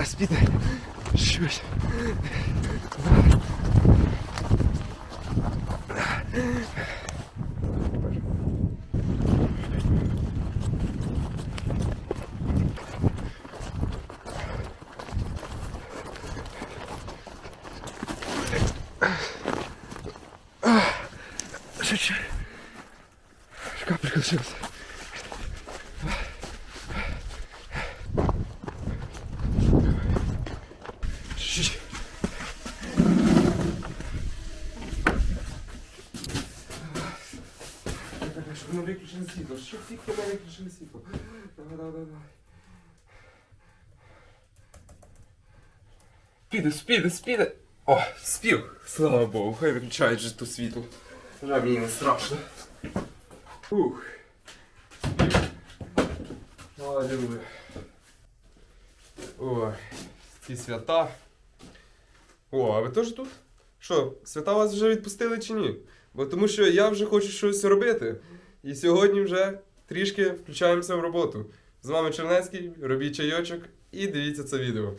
Зараз. Щось. Швидше. Капелька лишилася. Чуть-чуть. Щоб не виключили тільки не виключили світло. Давай, давай, давай. Спіде, спіде, спіде. О, спів. Слава Богу, хай виключають же то світло. Вже мені не страшно. Ух. Аллилуйя. Ой, ці свята. О, а ви теж тут? Що, свята вас вже відпустили чи ні? Бо тому що я вже хочу щось робити. І сьогодні вже трішки включаємося в роботу. З вами Чернецький, робіть чайочок і дивіться це відео.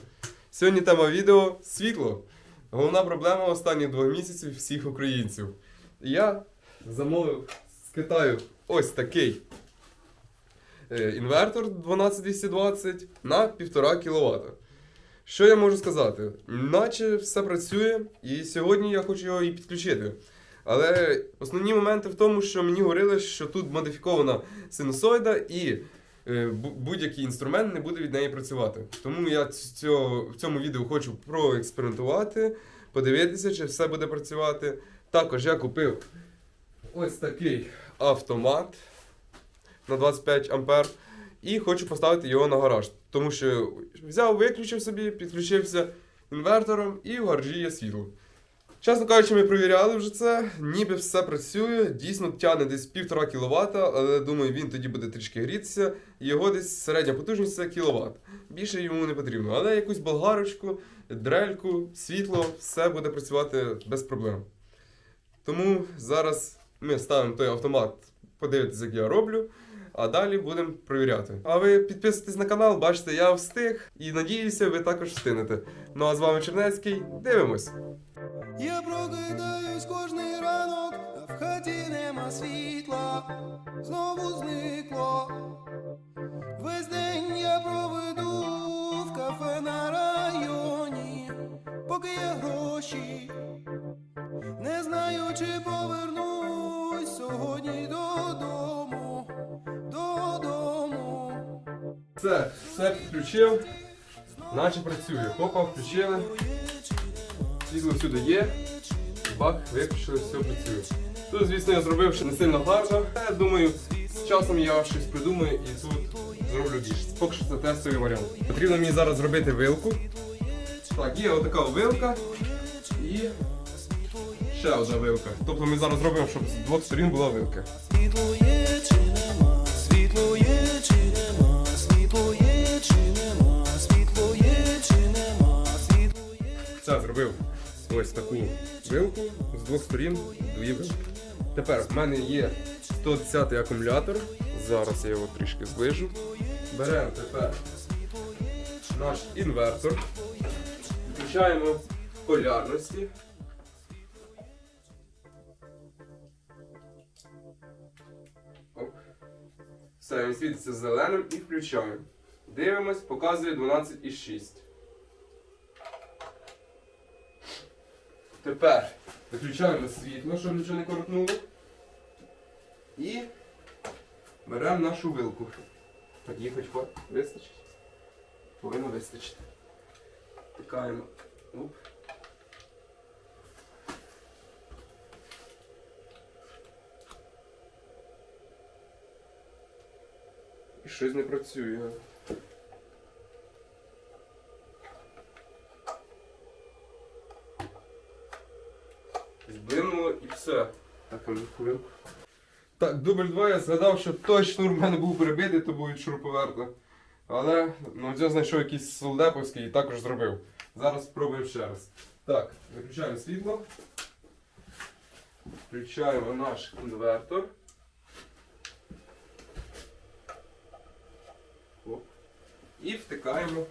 Сьогодні тема відео світло. Головна проблема останніх двох місяців всіх українців. Я замовив з Китаю ось такий е, інвертор 12220 на 1,5 кВт. Що я можу сказати? Наче все працює, і сьогодні я хочу його і підключити. Але основні моменти в тому, що мені говорили, що тут модифікована синусоїда і е, будь-який інструмент не буде від неї працювати. Тому я цього, в цьому відео хочу проекспериментувати, подивитися, чи все буде працювати. Також я купив ось такий автомат на 25 ампер. І хочу поставити його на гараж. Тому що взяв, виключив собі, підключився інвертором і в гаражі є світло. Чесно кажучи, ми перевіряли вже це, ніби все працює, дійсно тягне десь 1,5 кВт, але думаю, він тоді буде трішки грітися, його десь середня потужність це кВт. Більше йому не потрібно. Але якусь болгарочку, дрельку, світло, все буде працювати без проблем. Тому зараз ми ставимо той автомат, подивитися, як я роблю. А далі будемо перевіряти. А ви підписуйтесь на канал, бачите, я встиг і надіюся, ви також встигнете. Ну а з вами Чернецький. Дивимось. Я прокидаюсь кожний ранок, а в хаті нема світла, знову зникло. Весь день я проведу в кафе на районі, поки є гроші. Не знаю, чи повернусь сьогодні додому, додому. Все, все підключив, наче працює. Хопа, включили. Світло всюди є. Бак, виключили, все працює. Тут, звісно, я зробив ще не сильно гарно. Я думаю, з часом я щось придумаю і тут зроблю більше. Поки що це тестовий варіант. Потрібно мені зараз зробити вилку. Так, є отака вилка і ще одна вилка. Тобто ми зараз зробимо, щоб з двох сторін була вилка. Світло є чи нема, світло є чи нема, світло є чи нема, світло є чи нема, світло є. Це зробив ось таку вилку з двох сторін дві вилки. Тепер в мене є 110 акумулятор. Зараз я його трішки зближу. Беремо тепер наш інвертор. Включаємо полярності. Оп. Все, він світиться зеленим і включаємо. Дивимось, показує 12,6. Тепер виключаємо світло, щоб нічого не коротнуло. І беремо нашу вилку. Її хоч вистачить. Повинно вистачити. Тикаємо. Оп. І щось не працює. Зблимнуло і все. Так, хвилинку. Так, дубль 2 я згадав, що той шнур в мене був перебитий, то був від шуруповерта. Але ну, я знайшов якийсь солдеповський і також зробив. Зараз спробуємо ще раз. Так, виключаємо світло. Включаємо наш інвертор. Оп. І втикаємо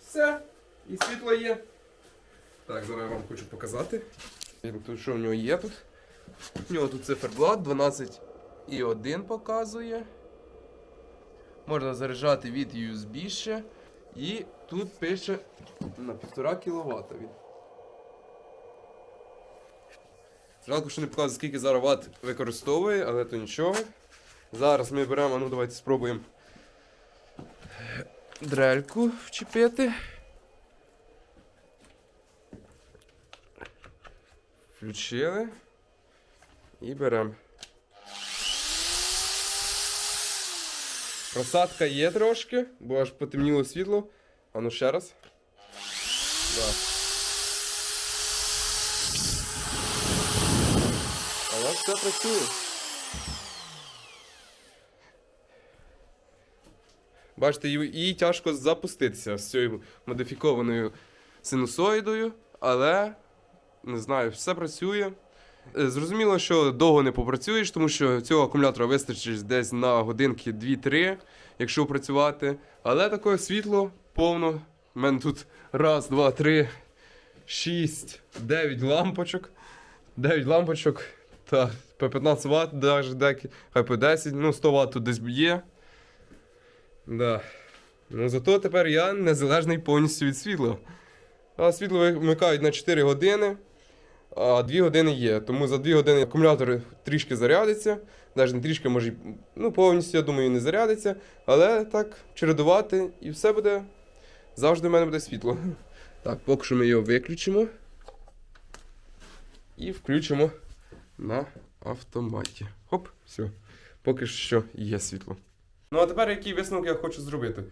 Все. І світло є. Так, зараз я вам хочу показати. Що в нього є тут? У нього тут циферблат 12 і 1 показує. Можна заряджати від USB ще. І тут пише на 1,5 кВт він. Жалко, що не показує, скільки зараз ват використовує, але то нічого. Зараз ми беремо, ну давайте спробуємо дрельку вчепити. Включили. І беремо. Просадка є трошки, бо аж потемніло світло. А ну ще раз. Да. Але все працює. Бачите, їй тяжко запуститися з цією модифікованою синусоїдою, але не знаю, все працює. Е, Зрозуміло, що довго не попрацюєш, тому що цього акумулятора вистачить десь на годинки 2-3, якщо працювати. Але таке світло повно. У мене тут раз, два, три, шість, дев'ять лампочок. 9 лампочок. Та по 15 Вт, навіть деякі, хай по 10, ну 100 Вт тут десь є. Да. Ну зато тепер я незалежний повністю від світла. А світло вимикають на 4 години, а 2 години є. Тому за 2 години акумулятор трішки зарядиться. Навіть не трішки, може, ну повністю, я думаю, не зарядиться. Але так, чередувати і все буде. Завжди в мене буде світло. Так, поки що ми його виключимо. І включимо на автоматі. Хоп, все. Поки що є світло. Ну а тепер який висновок я хочу зробити?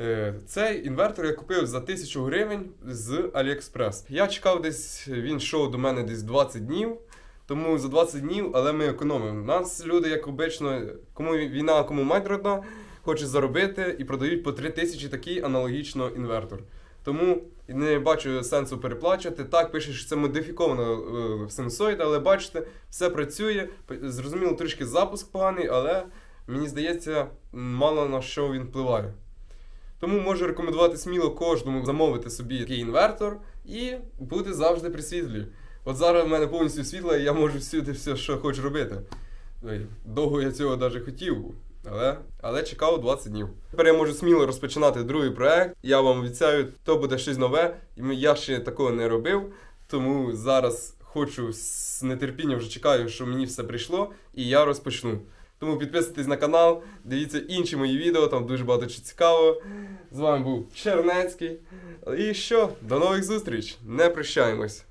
Е, Цей інвертор я купив за 1000 гривень з AliExpress. Я чекав десь, він йшов до мене десь 20 днів. Тому за 20 днів, але ми економимо. Нас люди, як обично, кому війна, кому мать родна, хочуть заробити і продають по 3 тисячі такий аналогічно інвертор. Тому не бачу сенсу переплачувати. Так, пише, що це модифікована е, синусоїда, але бачите, все працює. Зрозуміло, трішки запуск поганий, але мені здається, мало на що він впливає. Тому можу рекомендувати сміло кожному замовити собі такий інвертор і бути завжди при світлі. От зараз в мене повністю світло, і я можу всюди все, що хочу робити. Довго я цього навіть хотів, але, але чекав 20 днів. Тепер я можу сміло розпочинати другий проект. Я вам обіцяю, то буде щось нове, я ще такого не робив. Тому зараз хочу з нетерпінням вже чекаю, що мені все прийшло, і я розпочну. Тому підписуйтесь на канал, дивіться інші мої відео, там дуже багато чого цікавого. З вами був Чернецький. І що, до нових зустріч! Не прощаємось!